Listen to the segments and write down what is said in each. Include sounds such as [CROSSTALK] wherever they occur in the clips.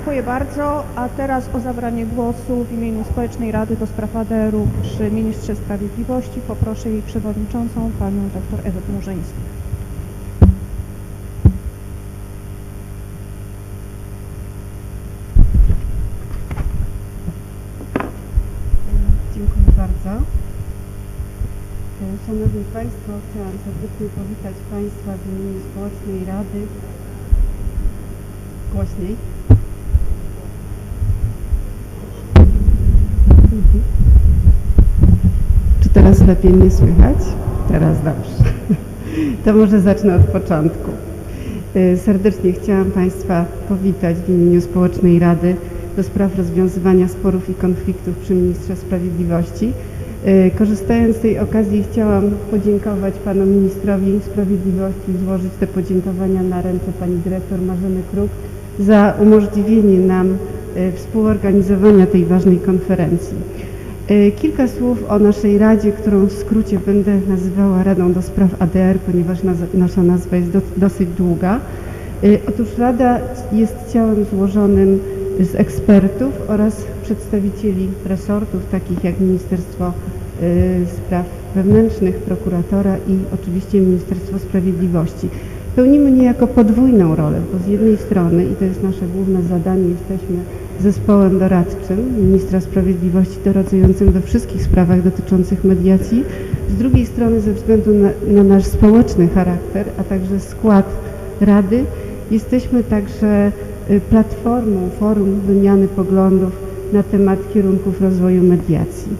Dziękuję bardzo. A teraz o zabranie głosu w imieniu Społecznej Rady do Spraw ADR-u przy Ministrze Sprawiedliwości poproszę jej przewodniczącą, panią dr Ewę Murzyńską. Dziękuję bardzo. Szanowni Państwo, chciałam serdecznie powitać Państwa w imieniu Społecznej Rady. Głośniej. Teraz lepiej mnie słychać? Teraz dobrze. [LAUGHS] To może zacznę od początku. Y, Serdecznie chciałam Państwa powitać w imieniu Społecznej Rady do spraw rozwiązywania sporów i konfliktów przy Ministrze Sprawiedliwości. Y, Korzystając z tej okazji chciałam podziękować Panu Ministrowi Sprawiedliwości i złożyć te podziękowania na ręce Pani Dyrektor Marzeny Kruk za umożliwienie nam y, współorganizowania tej ważnej konferencji. Y, Kilka słów o naszej Radzie, którą w skrócie będę nazywała Radą do Spraw ADR, ponieważ nasza nazwa jest do, dosyć długa. Y, Otóż Rada jest ciałem złożonym z ekspertów oraz przedstawicieli resortów, takich jak Ministerstwo y, Spraw Wewnętrznych, prokuratora i oczywiście Ministerstwo Sprawiedliwości. Pełnimy niejako podwójną rolę, bo z jednej strony, i to jest nasze główne zadanie, jesteśmy zespołem doradczym Ministra Sprawiedliwości doradzającym we wszystkich sprawach dotyczących mediacji, z drugiej strony ze względu na, na nasz społeczny charakter, a także skład Rady, jesteśmy także y, platformą, forum wymiany poglądów na temat kierunków rozwoju mediacji.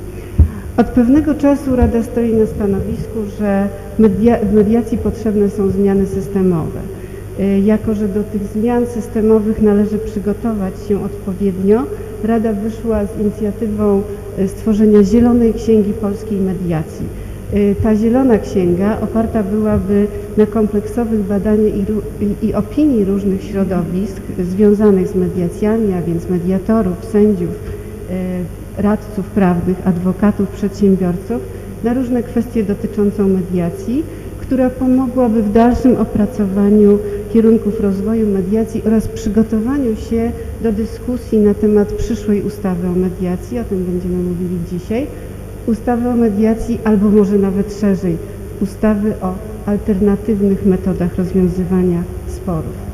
Od pewnego czasu Rada stoi na stanowisku, że media, w mediacji potrzebne są zmiany systemowe. Y, Jako, że do tych zmian systemowych należy przygotować się odpowiednio, Rada wyszła z inicjatywą y, stworzenia Zielonej Księgi Polskiej Mediacji. Y, Ta Zielona Księga oparta byłaby na kompleksowych badaniach i, i, opinii różnych środowisk związanych z mediacjami, a więc mediatorów, sędziów, radców prawnych, adwokatów, przedsiębiorców na różne kwestie dotyczącą mediacji, która pomogłaby w dalszym opracowaniu kierunków rozwoju mediacji oraz przygotowaniu się do dyskusji na temat przyszłej ustawy o mediacji, o tym będziemy mówili dzisiaj, ustawy o mediacji albo może nawet szerzej, ustawy o alternatywnych metodach rozwiązywania sporów.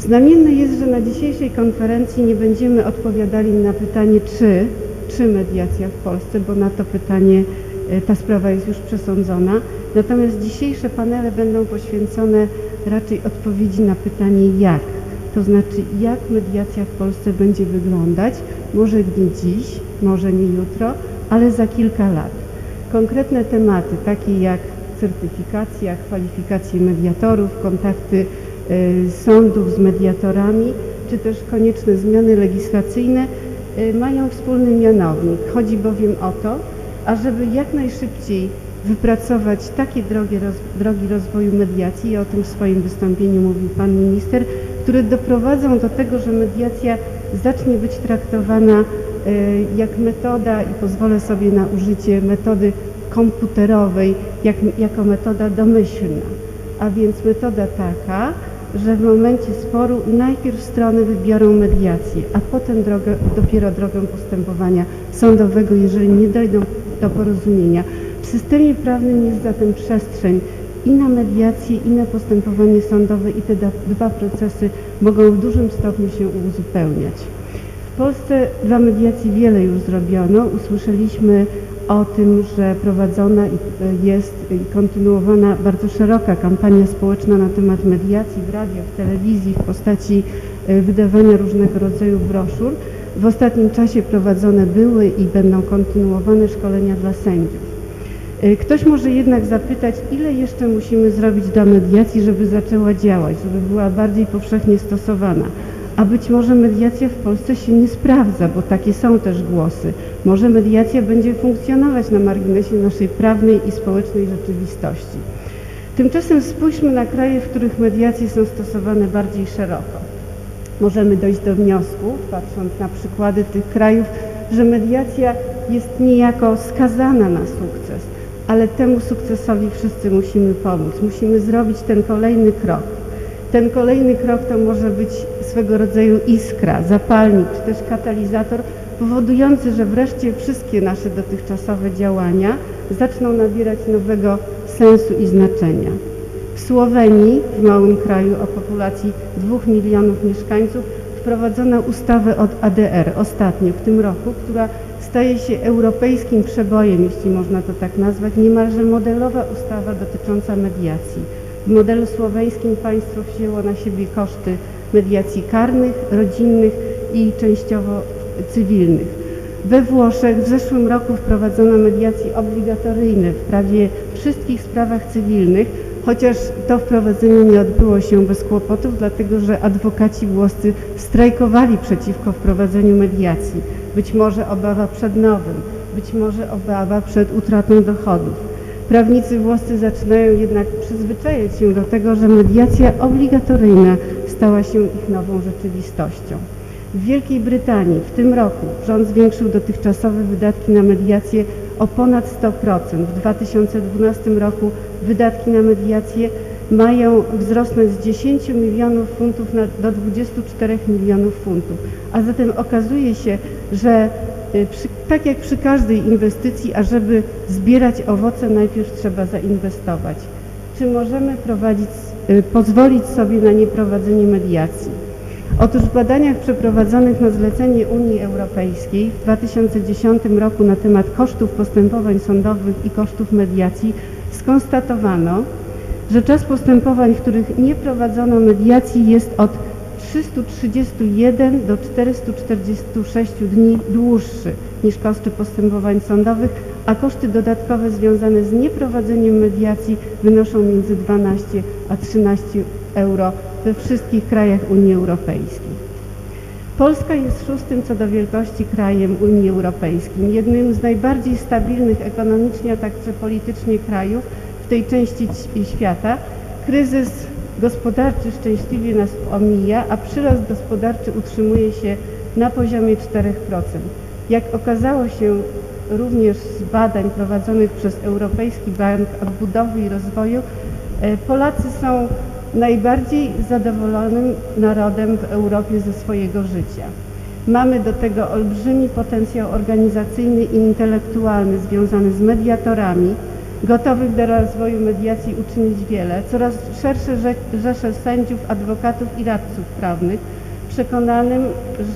Znamienne jest, że na dzisiejszej konferencji nie będziemy odpowiadali na pytanie czy, czy mediacja w Polsce, bo na to pytanie e, ta sprawa jest już przesądzona. Natomiast dzisiejsze panele będą poświęcone raczej odpowiedzi na pytanie jak. To znaczy jak mediacja w Polsce będzie wyglądać, może nie dziś, może nie jutro, ale za kilka lat. Konkretne tematy takie jak certyfikacja, kwalifikacje mediatorów, kontakty y, sądów z mediatorami, czy też konieczne zmiany legislacyjne y, mają wspólny mianownik. Chodzi bowiem o to, ażeby jak najszybciej wypracować takie drogi, roz, drogi rozwoju mediacji, i o tym w swoim wystąpieniu mówił Pan Minister, które doprowadzą do tego, że mediacja zacznie być traktowana y, jak metoda i pozwolę sobie na użycie metody komputerowej, jak, jako metoda domyślna. A więc metoda taka, że w momencie sporu najpierw strony wybiorą mediację, a potem drogę, dopiero drogę postępowania sądowego, jeżeli nie dojdą do porozumienia. W systemie prawnym jest zatem przestrzeń i na mediację, i na postępowanie sądowe i te dwa procesy mogą w dużym stopniu się uzupełniać. W Polsce dla mediacji wiele już zrobiono. Usłyszeliśmy o tym, że prowadzona i- jest i kontynuowana bardzo szeroka kampania społeczna na temat mediacji w radio, w telewizji, w postaci e, wydawania różnego rodzaju broszur. W ostatnim czasie prowadzone były i będą kontynuowane szkolenia dla sędziów. Y, Ktoś może jednak zapytać, ile jeszcze musimy zrobić dla mediacji, żeby zaczęła działać, żeby była bardziej powszechnie stosowana. A być może mediacja w Polsce się nie sprawdza, bo takie są też głosy. Może mediacja będzie funkcjonować na marginesie naszej prawnej i społecznej rzeczywistości. Tymczasem spójrzmy na kraje, w których mediacje są stosowane bardziej szeroko. Możemy dojść do wniosku, patrząc na przykłady tych krajów, że mediacja jest niejako skazana na sukces, ale temu sukcesowi wszyscy musimy pomóc. Musimy zrobić ten kolejny krok. Ten kolejny krok to może być swego rodzaju iskra, zapalnik czy też katalizator powodujący, że wreszcie wszystkie nasze dotychczasowe działania zaczną nabierać nowego sensu i znaczenia. W Słowenii, w małym kraju o populacji 2 milionów mieszkańców, wprowadzono ustawę od ADR ostatnio w tym roku, która staje się europejskim przebojem, jeśli można to tak nazwać, niemalże modelowa ustawa dotycząca mediacji. W modelu słoweńskim państwo wzięło na siebie koszty mediacji karnych, rodzinnych i częściowo cywilnych. We Włoszech w zeszłym roku wprowadzono mediacje obligatoryjne w prawie wszystkich sprawach cywilnych, chociaż to wprowadzenie nie odbyło się bez kłopotów, dlatego że adwokaci włoscy strajkowali przeciwko wprowadzeniu mediacji. Być może obawa przed nowym, być może obawa przed utratą dochodów. Prawnicy włoscy zaczynają jednak przyzwyczajać się do tego, że mediacja obligatoryjna stała się ich nową rzeczywistością. W Wielkiej Brytanii w tym roku rząd zwiększył dotychczasowe wydatki na mediację o ponad 100%. W 2012 roku wydatki na mediację mają wzrosnąć z 10 milionów funtów na, do 24 milionów funtów. A zatem okazuje się, że y, przy, tak jak przy każdej inwestycji, ażeby zbierać owoce, najpierw trzeba zainwestować. Czy możemy prowadzić, y, pozwolić sobie na nieprowadzenie mediacji? Otóż w badaniach przeprowadzonych na zlecenie Unii Europejskiej w 2010 roku na temat kosztów postępowań sądowych i kosztów mediacji skonstatowano, że czas postępowań, w których nie prowadzono mediacji jest od 331 do 446 dni dłuższy niż koszty postępowań sądowych, a koszty dodatkowe związane z nieprowadzeniem mediacji wynoszą między 12 a 13 euro we wszystkich krajach Unii Europejskiej. Polska jest szóstym co do wielkości krajem Unii Europejskiej, jednym z najbardziej stabilnych ekonomicznie, a także politycznie krajów w tej części świata. Kryzys gospodarczy szczęśliwie nas omija, a przyrost gospodarczy utrzymuje się na poziomie 4%. Jak okazało się również z badań prowadzonych przez Europejski Bank Odbudowy i Rozwoju, e, Polacy są najbardziej zadowolonym narodem w Europie ze swojego życia. Mamy do tego olbrzymi potencjał organizacyjny i intelektualny związany z mediatorami, gotowych do rozwoju mediacji uczynić wiele, coraz szersze rzesze sędziów, adwokatów i radców prawnych, przekonanym,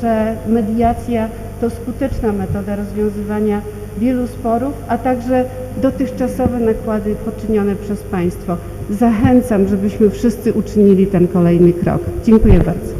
że mediacja to skuteczna metoda rozwiązywania wielu sporów, a także dotychczasowe nakłady poczynione przez państwo. Zachęcam, żebyśmy wszyscy uczynili ten kolejny krok. Dziękuję bardzo.